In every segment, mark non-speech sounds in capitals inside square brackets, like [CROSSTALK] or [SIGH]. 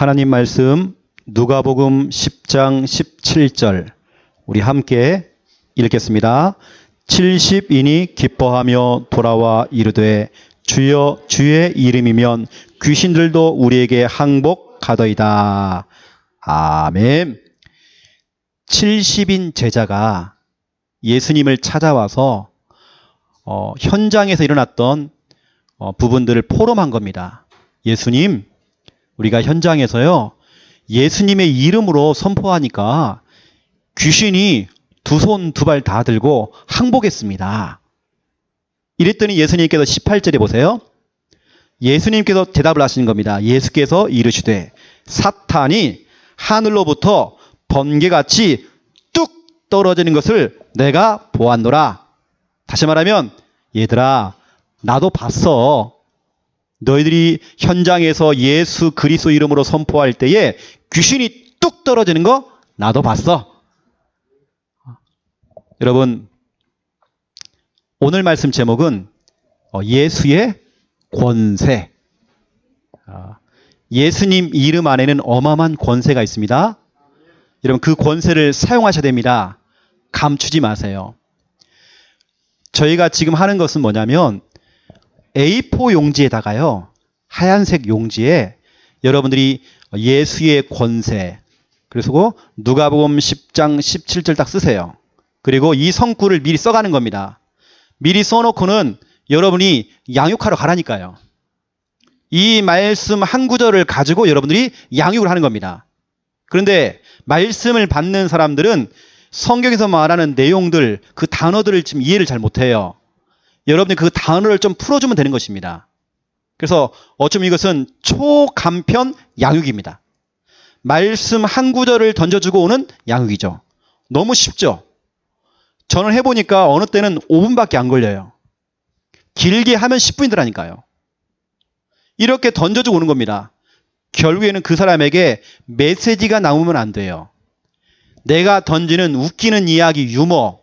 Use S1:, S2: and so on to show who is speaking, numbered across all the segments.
S1: 하나님 말씀 누가복음 10장 17절 우리 함께 읽겠습니다. 70인이 기뻐하며 돌아와 이르되 주여 주의 이름이면 귀신들도 우리에게 항복하더이다. 아멘. 70인 제자가 예수님을 찾아와서 어, 현장에서 일어났던 어, 부분들을 포럼한 겁니다. 예수님, 우리가 현장에서요, 예수님의 이름으로 선포하니까 귀신이 두 손 두 발 다 들고 항복했습니다. 이랬더니 예수님께서 18절에 보세요. 예수님께서 대답을 하시는 겁니다. 예수께서 이르시되 사탄이 하늘로부터 번개같이 뚝 떨어지는 것을 내가 보았노라. 다시 말하면 얘들아 나도 봤어. 너희들이 현장에서 예수 그리스도 이름으로 선포할 때에 귀신이 뚝 떨어지는 거 나도 봤어. 여러분 오늘 말씀 제목은 어, 예수의 권세. 아, 예수님 이름 안에는 어마어마한 권세가 있습니다. 여러분 그 권세를 사용하셔야 됩니다. 감추지 마세요. 저희가 지금 하는 것은 뭐냐면 A4 용지에다가요. 하얀색 용지에 여러분들이 예수의 권세 그리고 누가복음 10장 17절 딱 쓰세요. 그리고 이 성구를 미리 써가는 겁니다. 미리 써놓고는 여러분이 양육하러 가라니까요. 이 말씀 한 구절을 가지고 여러분들이 양육을 하는 겁니다. 그런데 말씀을 받는 사람들은 성경에서 말하는 내용들, 그 단어들을 지금 이해를 잘 못해요. 여러분이 그 단어를 좀 풀어주면 되는 것입니다. 그래서 어쩌면 이것은 초간편 양육입니다. 말씀 한 구절을 던져주고 오는 양육이죠. 너무 쉽죠? 저는 해보니까 어느 때는 5분밖에 안 걸려요. 길게 하면 10분이더라니까요. 이렇게 던져주고 오는 겁니다. 결국에는 그 사람에게 메시지가 나오면 안 돼요. 내가 던지는 웃기는 이야기, 유머,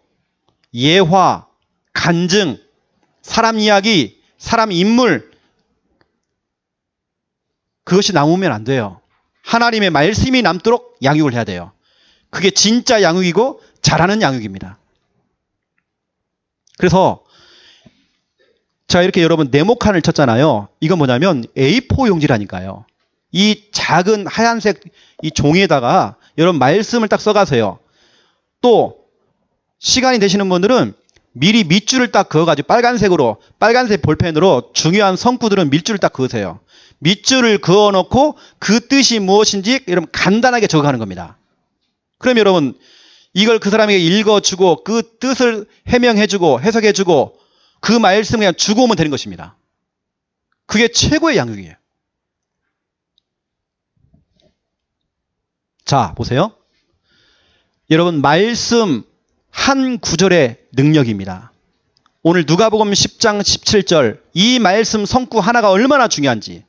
S1: 예화, 간증, 사람 이야기, 사람 인물, 그것이 남으면 안 돼요. 하나님의 말씀이 남도록 양육을 해야 돼요. 그게 진짜 양육이고 잘하는 양육입니다. 그래서 자 이렇게 여러분 네모칸을 쳤잖아요. 이건 뭐냐면 A4 용지라니까요. 이 작은 하얀색 이 종이에다가 여러분 말씀을 딱 써가세요. 또 시간이 되시는 분들은 미리 밑줄을 딱 그어가지고 빨간색으로 빨간색 볼펜으로 중요한 성구들은 밑줄을 딱 그으세요. 밑줄을 그어놓고 그 뜻이 무엇인지 여러분 간단하게 적어가는 겁니다. 그럼 여러분 이걸 그 사람에게 읽어주고 그 뜻을 해명해주고 해석해주고 그 말씀 그냥 주고 오면 되는 것입니다. 그게 최고의 양육이에요. 자, 보세요. 여러분, 말씀 한 구절의 능력입니다. 오늘 누가복음 10장 17절 이 말씀 성구 하나가 얼마나 중요한지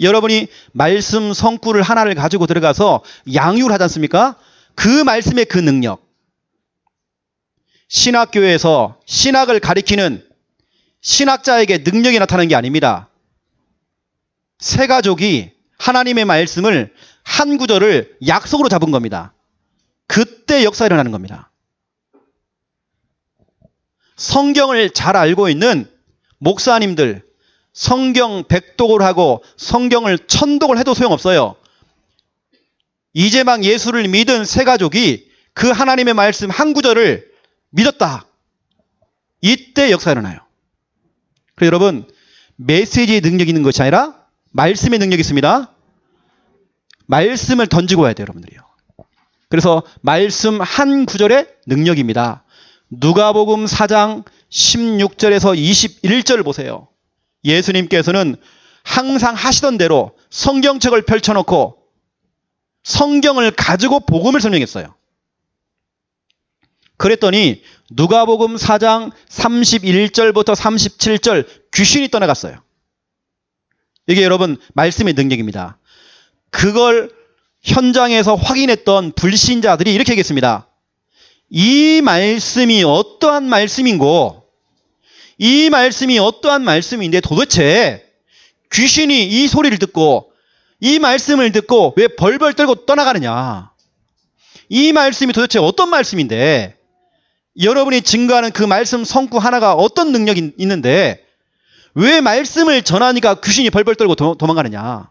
S1: 여러분이 말씀 성구를 하나를 가지고 들어가서 양육을 하지 않습니까? 그 말씀의 그 능력. 신학교에서 신학을 가리키는 신학자에게 능력이 나타나는 게 아닙니다. 세 가족이 하나님의 말씀을 한 구절을 약속으로 잡은 겁니다. 그때 역사 일어나는 겁니다. 성경을 잘 알고 있는 목사님들, 성경 백독을 하고 성경을 천독을 해도 소용없어요. 이제 막 예수를 믿은 세 가족이 그 하나님의 말씀 한 구절을 믿었다. 이때 역사 일어나요. 그래서 여러분, 메시지의 능력이 있는 것이 아니라 말씀의 능력이 있습니다. 말씀을 던지고 와야 돼요, 여러분들이요. 그래서 말씀 한 구절의 능력입니다. 누가복음 4장 16절에서 21절을 보세요. 예수님께서는 항상 하시던 대로 성경책을 펼쳐놓고 성경을 가지고 복음을 설명했어요. 그랬더니 누가복음 4장 31절부터 37절 귀신이 떠나갔어요. 이게 여러분 말씀의 능력입니다. 그걸 현장에서 확인했던 불신자들이 이렇게 얘기했습니다. 이 말씀이 어떠한 말씀인고, 이 말씀이 어떠한 말씀인데 도대체 귀신이 이 소리를 듣고 이 말씀을 듣고 왜 벌벌 떨고 떠나가느냐? 이 말씀이 도대체 어떤 말씀인데 여러분이 증거하는 그 말씀 성구 하나가 어떤 능력이 있는데 왜 말씀을 전하니까 귀신이 벌벌 떨고 도, 도망가느냐?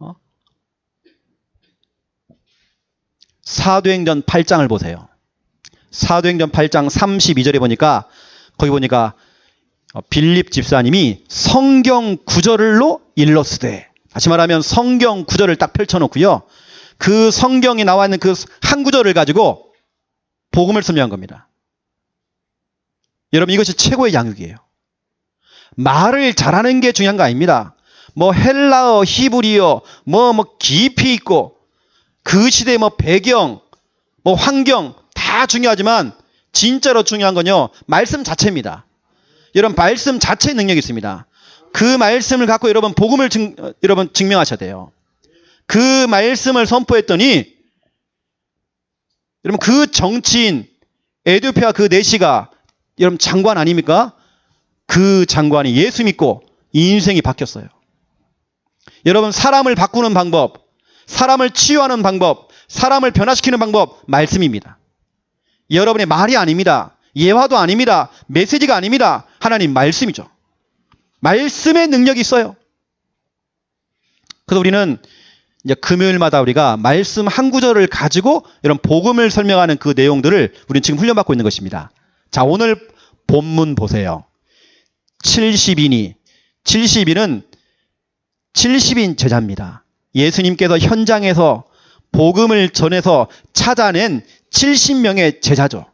S1: 어? 사도행전 8장을 보세요. 사도행전 8장 32절에 보니까 거기 보니까 어, 빌립 집사님이 성경 구절로 일러스되 다시 말하면 성경 구절을 딱 펼쳐놓고요. 그 성경에 나와 있는 그 한 구절을 가지고 복음을 설명한 겁니다. 여러분 이것이 최고의 양육이에요. 말을 잘하는 게 중요한 거 아닙니다. 뭐 헬라어, 히브리어, 뭐뭐 깊이 있고 그 시대 뭐 배경, 뭐 환경 다 중요하지만 진짜로 중요한 건요 말씀 자체입니다. 여러분 말씀 자체 능력이 있습니다. 그 말씀을 갖고 여러분 복음을 증, 어, 여러분 증명하셔야 돼요. 그 말씀을 선포했더니 여러분 그 정치인 에디오피아 그 내시가 여러분 장관 아닙니까? 그 장관이 예수 믿고 인생이 바뀌었어요. 여러분 사람을 바꾸는 방법, 사람을 치유하는 방법, 사람을 변화시키는 방법 말씀입니다. 여러분의 말이 아닙니다. 예화도 아닙니다. 메시지가 아닙니다. 하나님 말씀이죠. 말씀의 능력이 있어요. 그래서 우리는 이제 금요일마다 우리가 말씀 한 구절을 가지고 이런 복음을 설명하는 그 내용들을 우리는 지금 훈련받고 있는 것입니다. 자, 오늘 본문 보세요. 70인이 70인은 70인 제자입니다. 예수님께서 현장에서 복음을 전해서 찾아낸 70명의 제자죠.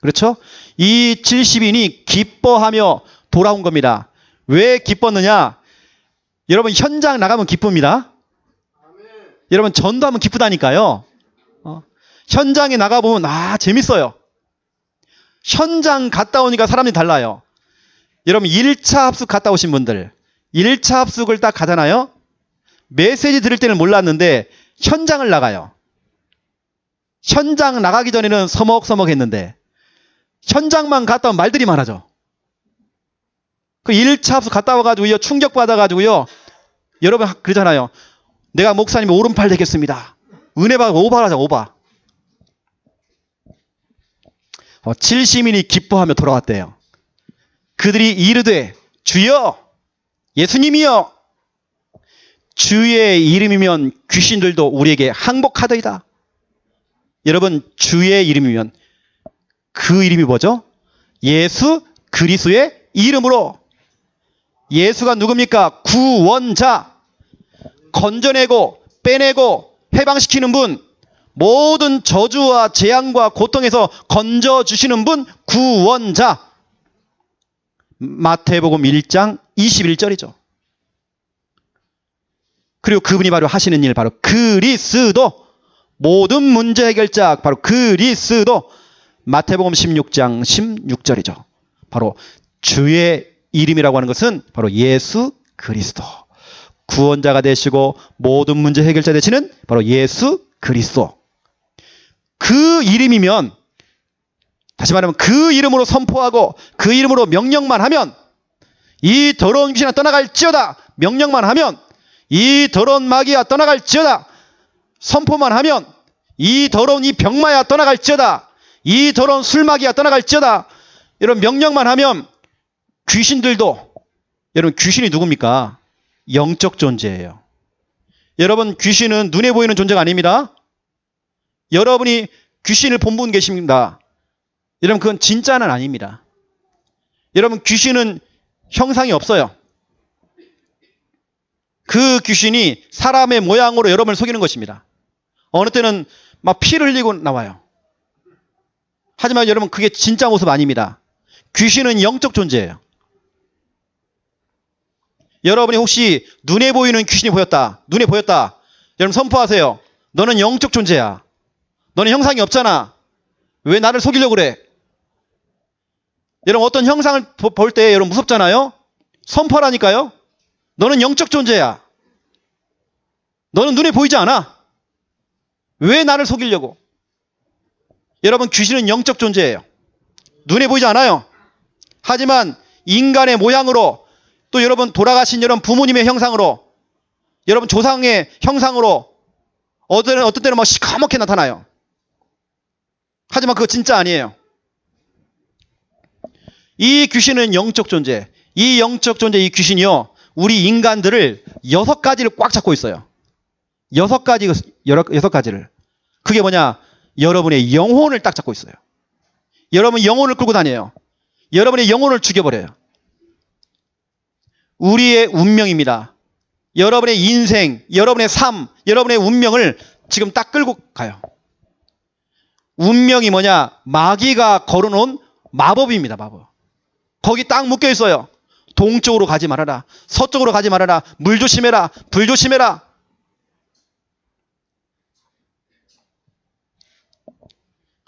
S1: 그렇죠? 이 70인이 기뻐하며 돌아온 겁니다. 왜 기뻤느냐? 여러분 현장 나가면 기쁩니다. 여러분 전도하면 기쁘다니까요. 어? 현장에 나가보면 아 재밌어요. 현장 갔다 오니까 사람이 달라요. 여러분 1차 합숙 갔다 오신 분들 1차 합숙을 딱 가잖아요. 메시지 들을 때는 몰랐는데 현장을 나가요. 현장 나가기 전에는 서먹서먹 했는데 현장만 갔다 오면 말들이 많아져. 그 1차 합숙 갔다 와가지고요 충격받아가지고요 여러분 그러잖아요. 내가 목사님 오른팔 되겠습니다. 은혜 받고 오바하자 오바. 어, 70인이 기뻐하며 돌아왔대요. 그들이 이르되 주여 예수님이여 주의 이름이면 귀신들도 우리에게 항복하더이다. 여러분 주의 이름이면 그 이름이 뭐죠? 예수 그리스의 이름으로 예수가 누굽니까? 구원자 건져내고 빼내고 해방시키는 분 모든 저주와 재앙과 고통에서 건져 주시는 분 구원자 마태복음 1장 21절이죠. 그리고 그분이 바로 하시는 일 바로 그리스도 모든 문제 해결자 바로 그리스도 마태복음 16장 16절이죠. 바로 주의 이름이라고 하는 것은 바로 예수 그리스도. 구원자가 되시고 모든 문제 해결자 되시는 바로 예수 그리스도. 그 이름이면 다시 말하면 그 이름으로 선포하고 그 이름으로 명령만 하면 이 더러운 귀신아 떠나갈지어다 명령만 하면 이 더러운 마귀야 떠나갈지어다 선포만 하면 이 더러운 이 병마야 떠나갈지어다 이 더러운 술마귀야 떠나갈지어다 이런 명령만 하면 귀신들도 여러분 귀신이 누굽니까? 영적 존재예요. 여러분 귀신은 눈에 보이는 존재가 아닙니다. 여러분이 귀신을 본분 계십니다. 여러분 그건 진짜는 아닙니다. 여러분 귀신은 형상이 없어요. 그 귀신이 사람의 모양으로 여러분을 속이는 것입니다. 어느 때는 막 피를 흘리고 나와요. 하지만 여러분 그게 진짜 모습 아닙니다. 귀신은 영적 존재예요. 여러분이 혹시 눈에 보이는 귀신이 보였다. 눈에 보였다. 여러분 선포하세요. 너는 영적 존재야. 너는 형상이 없잖아. 왜 나를 속이려고 그래? 여러분 어떤 형상을 볼 때 여러분 무섭잖아요. 선포라니까요. 너는 영적 존재야. 너는 눈에 보이지 않아. 왜 나를 속이려고? 여러분 귀신은 영적 존재예요. 눈에 보이지 않아요. 하지만 인간의 모양으로 또 여러분 돌아가신 여러분 부모님의 형상으로 여러분 조상의 형상으로 어떤 어떤 때는 막 시커멓게 나타나요. 하지만 그거 진짜 아니에요. 이 귀신은 영적 존재. 이 영적 존재 이 귀신이요. 우리 인간들을 여섯 가지를 꽉 잡고 있어요. 여섯 가지 여러 여섯 가지를. 그게 뭐냐? 여러분의 영혼을 딱 잡고 있어요. 여러분 영혼을 끌고 다녀요. 여러분의 영혼을 죽여버려요. 우리의 운명입니다. 여러분의 인생, 여러분의 삶, 여러분의 운명을 지금 딱 끌고 가요. 운명이 뭐냐? 마귀가 걸어놓은 마법입니다, 마법. 거기 딱 묶여 있어요. 동쪽으로 가지 말아라. 서쪽으로 가지 말아라. 물 조심해라. 불 조심해라.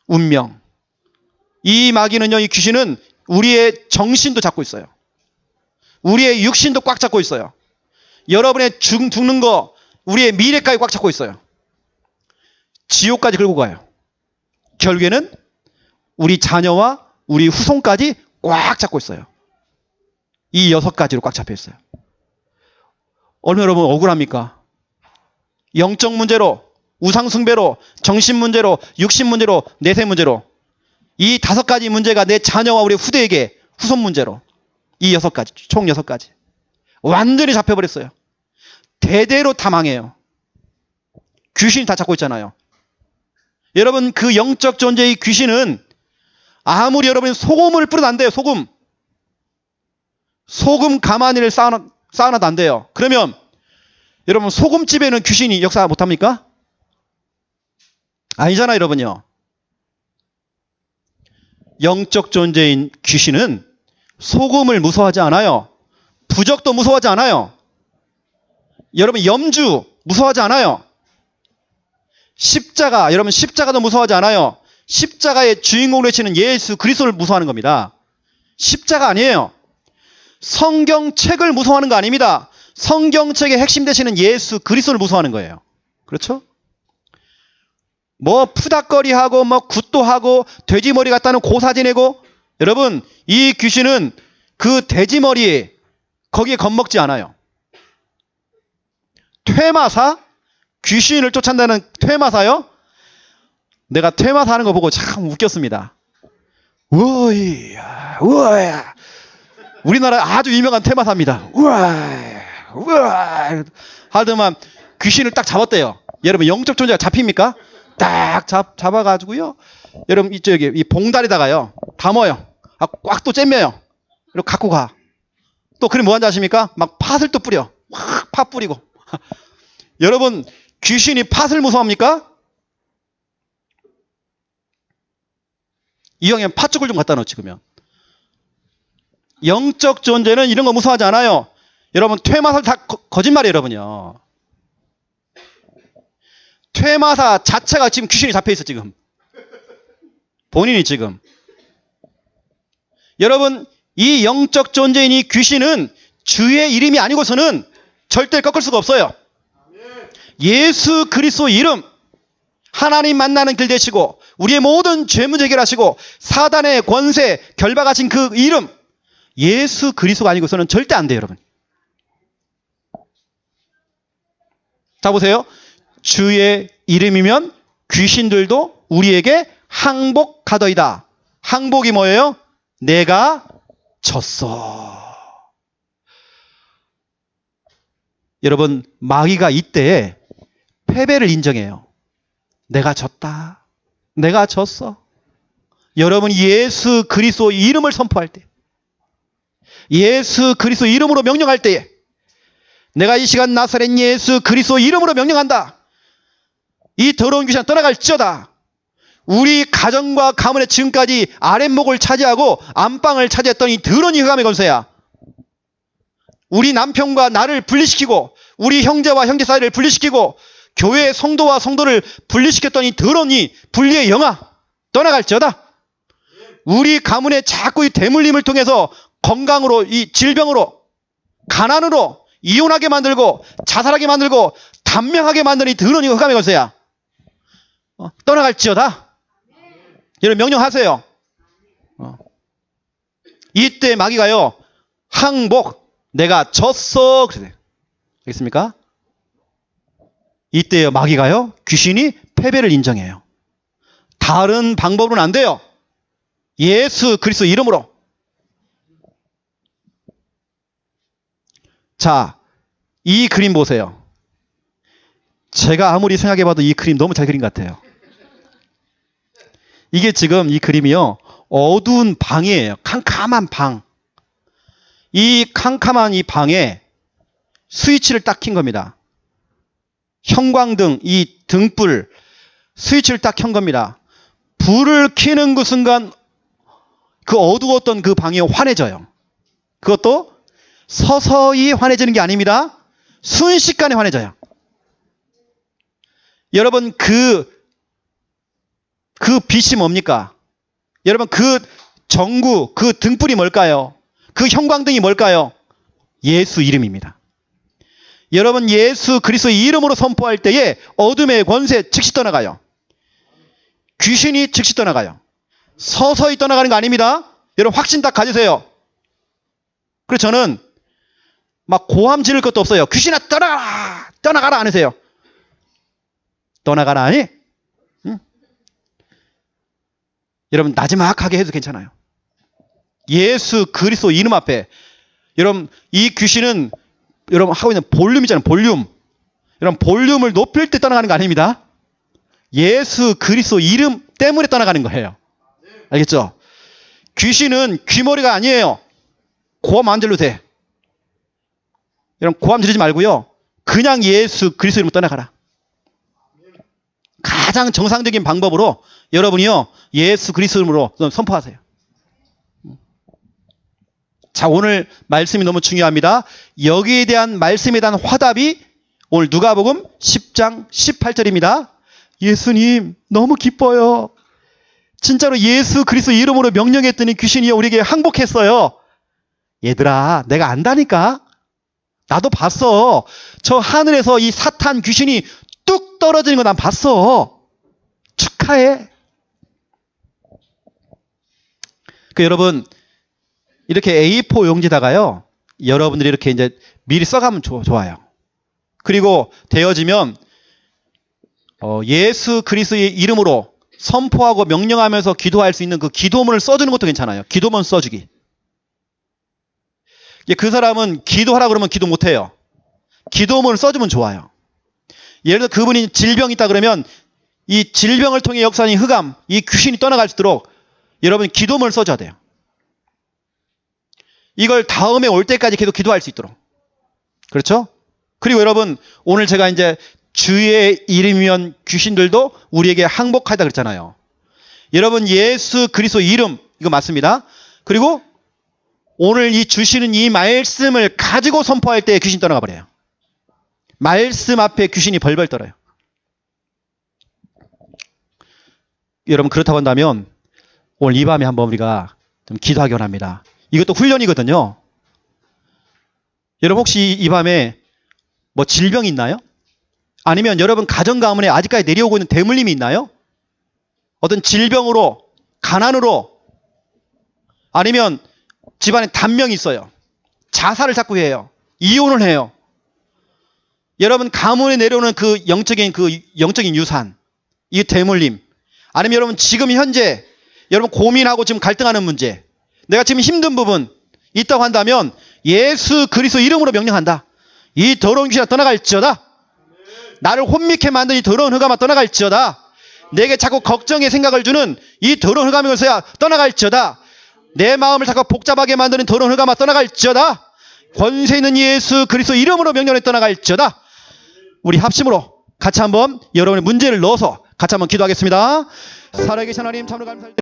S1: 운명. 이 마귀는요, 이 귀신은 우리의 정신도 잡고 있어요. 우리의 육신도 꽉 잡고 있어요. 여러분의 죽, 죽는 거, 우리의 미래까지 꽉 잡고 있어요. 지옥까지 끌고 가요. 결국에는 우리 자녀와 우리 후손까지 꽉 잡고 있어요. 이 여섯 가지로 꽉 잡혀 있어요. 얼마나 여러분 억울합니까? 영적 문제로, 우상숭배로, 정신 문제로, 육신 문제로, 내세 문제로, 이 다섯 가지 문제가 내 자녀와 우리 후대에게 후손 문제로, 이 여섯 가지, 총 여섯 가지. 완전히 잡혀버렸어요. 대대로 다 망해요. 귀신이 다 잡고 있잖아요. 여러분, 그 영적 존재의 귀신은 아무리 여러분이 소금을 뿌려도 안 돼요, 소금. 소금 가마니를 쌓아놔, 쌓아놔도 안 돼요. 그러면 여러분 소금집에는 귀신이 역사 못합니까? 아니잖아요, 여러분요. 영적 존재인 귀신은 소금을 무서워하지 않아요. 부적도 무서워하지 않아요. 여러분 염주 무서워하지 않아요. 십자가 여러분 십자가도 무서워하지 않아요. 십자가의 주인공으로 외치는 예수 그리스도를 무서워하는 겁니다. 십자가 아니에요. 성경책을 무서워하는 거 아닙니다. 성경책의 핵심 되시는 예수 그리스도를 무서워하는 거예요. 그렇죠? 뭐 푸닥거리하고 뭐 굿도 하고 돼지머리 갖다는 고사 지내고 여러분 이 귀신은 그 돼지머리 거기에 겁먹지 않아요. 퇴마사 귀신을 쫓아낸다는 퇴마사요? 내가 퇴마사 하는 거 보고 참 웃겼습니다. 우와야 우와야 우리나라 아주 유명한 테마사입니다. 우와, 우와. 하더만 귀신을 딱 잡았대요. 여러분 영적 존재가 잡힙니까? 딱 잡, 잡아가지고요. 여러분 이쪽에 이 봉다리다가요. 담아요. 아, 꽉또 잼며요. 그리고 갖고 가. 또 그럼 뭐 한지 아십니까? 막 팥을 또 뿌려. 확팥 뿌리고. [LAUGHS] 여러분 귀신이 팥을 무서워합니까? 이 형이 팥죽을 좀 갖다 놓지 그러면. 영적 존재는 이런 거 무서워하지 않아요. 여러분 퇴마사 다 거, 짓말이에요 여러분요. 퇴마사 자체가 지금 귀신이 잡혀 있어 지금. 본인이 지금. 여러분 이 영적 존재인 이 귀신은 주의 이름이 아니고서는 절대 꺾을 수가 없어요. 예수 그리스도 이름 하나님 만나는 길 되시고 우리의 모든 죄 문제 해결하시고 사단의 권세 결박하신 그 이름 예수 그리스도가 아니고서는 절대 안 돼요, 여러분. 자, 보세요. 주의 이름이면 귀신들도 우리에게 항복하더이다. 항복이 뭐예요? 내가 졌어. 여러분, 마귀가 이때 패배를 인정해요. 내가 졌다. 내가 졌어. 여러분, 예수 그리스도 이름을 선포할 때, 예수 그리스도 이름으로 명령할 때에 내가 이 시간 나사렛 예수 그리스도 이름으로 명령한다. 이 더러운 귀신 떠나갈지어다. 우리 가정과 가문의 지금까지 아랫목을 차지하고 안방을 차지했던 이 더러운 이 흑암의 권세야. 우리 남편과 나를 분리시키고 우리 형제와 형제 사이를 분리시키고 교회 성도와 성도를 분리시켰던 이 더러운 이 분리의 영아 떠나갈지어다. 우리 가문에 자꾸 이 대물림을 통해서 건강으로 이 질병으로 가난으로 이혼하게 만들고 자살하게 만들고 단명하게 만드는 이 더러운 이 흑암의 권세야. 어, 떠나갈지어다. 여러분 명령하세요. 어. 이때 마귀가요 항복 내가 졌어 그래 알겠습니까? 이때요 마귀가요 귀신이 패배를 인정해요. 다른 방법으로는 안 돼요. 예수 그리스도 이름으로. 자, 이 그림 보세요. 제가 아무리 생각해봐도 이 그림 너무 잘 그린 것 같아요. 이게 지금 이 그림이요. 어두운 방이에요. 캄캄한 방. 이 캄캄한 이 방에 스위치를 딱 킨 겁니다. 형광등, 이 등불, 스위치를 딱 켠 겁니다. 불을 켜는 그 순간 그 어두웠던 그 방이 환해져요. 그것도 서서히 환해지는 게 아닙니다. 순식간에 환해져요. 여러분 그, 그 빛이 뭡니까? 여러분 그 전구, 그 등불이 뭘까요? 그 형광등이 뭘까요? 예수 이름입니다. 여러분 예수 그리스도의 이름으로 선포할 때에 어둠의 권세 즉시 떠나가요. 귀신이 즉시 떠나가요. 서서히 떠나가는 거 아닙니다. 여러분 확신 딱 가지세요. 그래서 저는 막 고함 지를 것도 없어요. 귀신아 떠나가라! 떠나가라 안 하세요. 떠나가라 하니? 응? 여러분 나지막하게 해도 괜찮아요. 예수 그리스도 이름 앞에 여러분 이 귀신은 여러분 하고 있는 볼륨이잖아요. 볼륨. 여러분 볼륨을 높일 때 떠나가는 거 아닙니다. 예수 그리스도 이름 때문에 떠나가는 거예요. 알겠죠? 귀신은 귀머리가 아니에요. 고함 안 질러도 돼. 여러분 고함 지르지 말고요. 그냥 예수 그리스도 이름으로 떠나가라. 가장 정상적인 방법으로 여러분이요. 예수 그리스도 이름으로 선포하세요. 자, 오늘 말씀이 너무 중요합니다. 여기에 대한 말씀에 대한 화답이 오늘 누가복음 10장 18절입니다. 예수님, 너무 기뻐요. 진짜로 예수 그리스도 이름으로 명령했더니 귀신이 우리에게 항복했어요. 얘들아, 내가 안다니까? 나도 봤어. 저 하늘에서 이 사탄 귀신이 뚝 떨어지는 거 난 봤어. 축하해. 그 여러분, 이렇게 A4 용지다가요, 여러분들이 이렇게 이제 미리 써가면 좋, 좋아요. 그리고 되어지면, 어, 예수 그리스도의 이름으로 선포하고 명령하면서 기도할 수 있는 그 기도문을 써주는 것도 괜찮아요. 기도문 써주기. 이게 그 사람은 기도하라 그러면 기도 못해요. 기도문을 써주면 좋아요. 예를 들어 그분이 질병이 있다 그러면 이 질병을 통해 역사하는 흑암, 이 귀신이 떠나갈 수 있도록 여러분 기도문을 써줘야 돼요. 이걸 다음에 올 때까지 계속 기도할 수 있도록. 그렇죠? 그리고 여러분, 오늘 제가 이제 주의 이름이면 귀신들도 우리에게 항복하다 그랬잖아요. 여러분, 예수 그리스도 이름, 이거 맞습니다. 그리고 오늘 이 주시는 이 말씀을 가지고 선포할 때 귀신 떠나가 버려요. 말씀 앞에 귀신이 벌벌 떨어요. 여러분, 그렇다고 한다면 오늘 이 밤에 한번 우리가 좀 기도하기 원합니다. 이것도 훈련이거든요. 여러분 혹시 이 밤에 뭐 질병이 있나요? 아니면 여러분 가정 가문에 아직까지 내려오고 있는 대물림이 있나요? 어떤 질병으로 가난으로 아니면 집안에 단명이 있어요. 자살을 자꾸 해요. 이혼을 해요. 여러분 가문에 내려오는 그 영적인 그 영적인 유산, 이 대물림, 아니면 여러분 지금 현재 여러분 고민하고 지금 갈등하는 문제, 내가 지금 힘든 부분 있다고 한다면 예수 그리스도 이름으로 명령한다. 이 더러운 귀신아 떠나갈지어다. 나를 혼미케 만든 이 더러운 흑암아 떠나갈지어다. 내게 자꾸 걱정의 생각을 주는 이 더러운 흑암이어서야 떠나갈지어다. 내 마음을 자꾸 복잡하게 만드는 더러운 흑암아 떠나갈지어다. 권세 있는 예수 그리스도 이름으로 명령해 떠나갈지어다. 우리 합심으로 같이 한번 여러분의 문제를 넣어서 같이 한번 기도하겠습니다. 살아계신 하나님 참으로 감사합니다.